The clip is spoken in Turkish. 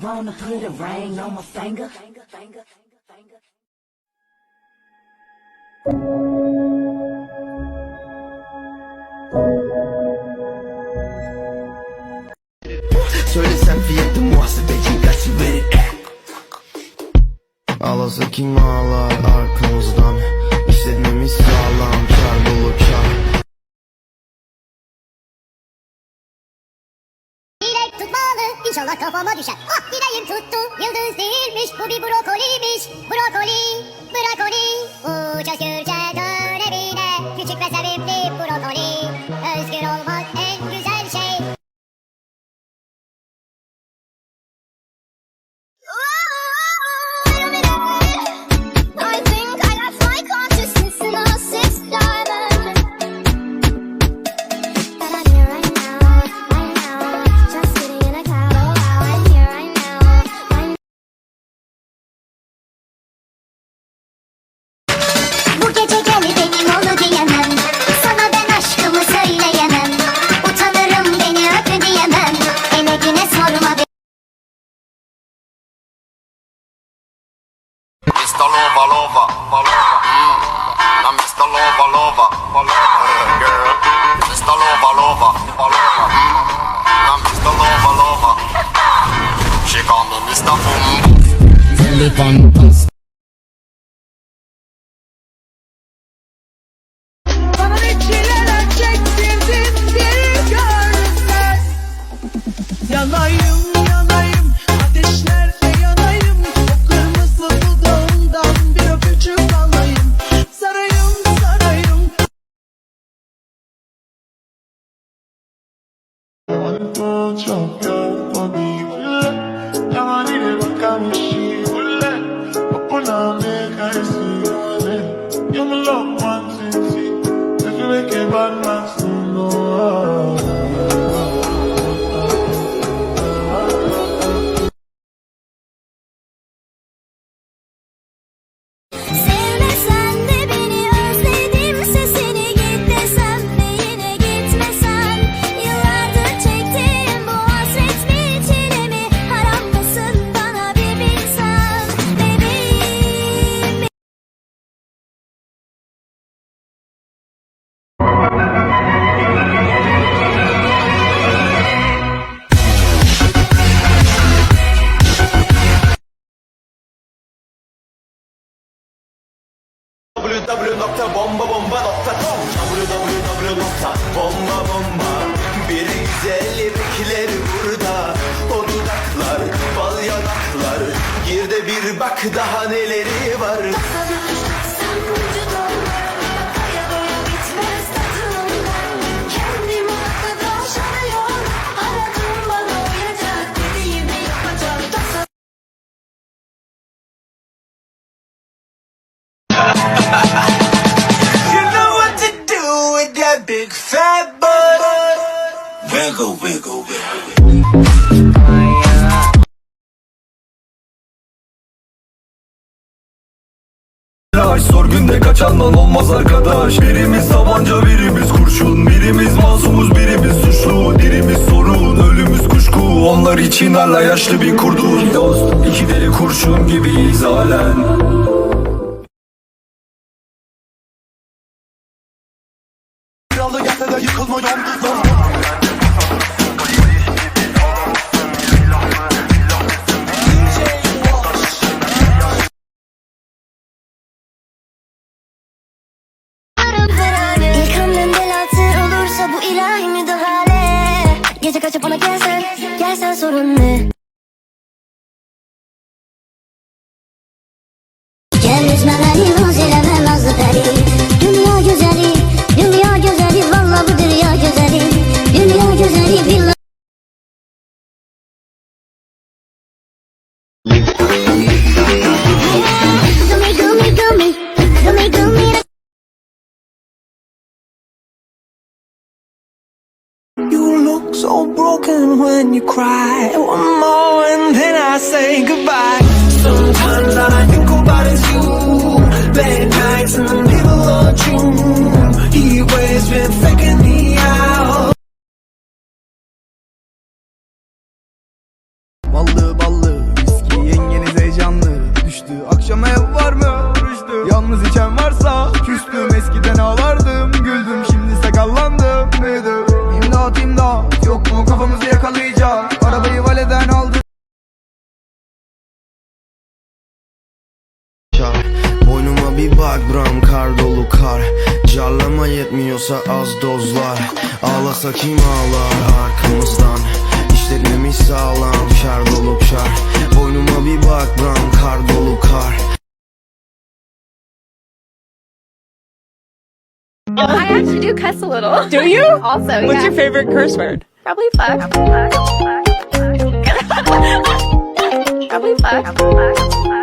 wanna put a ring on my finger. Söylesem fiyatı muhasebeci kaç verir Ağlasa kim ağlar arkamızdan inşallah kafama düşer. Ah dileğim tuttu yıldız değilmiş. Bu bir brokoliymiş. Brokoli brokoli. Uça sürçe Lover, lover, lover. Mm. Now Mr. Lover, lover, lover, girl. Mr. Lover, lover, lover. Mm. Now Mr. Lover, lover. She call me Mr. Boom. Bana bak daha neleri var. Big fat butt. Wiggle, wiggle, wiggle Sorgunda kaçandan olmaz arkadaş. Birimiz tabanca birimiz kurşun. Birimiz masumuz birimiz suçlu. Dirimiz sorun ölümüz kuşku. Onlar için hala yaşlı bir kurdun. Dost iki deli kurşun gibiyiz halen. Kralı gelse de yıkılmayan İlk kaçıp ona gelsen, gelsen sorun ne? So broken when you cry. One more and then I say goodbye. Sometimes all I think about is you. Late nights in the middle of June. He waves been faking me out. Ballı ballı düştü Akşam ev var mı? Rüştü. Yalnız içen varsa küstüm. Eskiden ağlardım güldüm bir bak bram kar dolu kar Carlama yetmiyorsa az dozlar Ağlasa kim ağlar arkamızdan İşletmemiz sağlam şar dolu kar Boynuma bir bak bram kar dolu kar I actually do cuss a little. Do you? Also, What's yeah. your favorite curse word? Probably fuck. Probably fuck.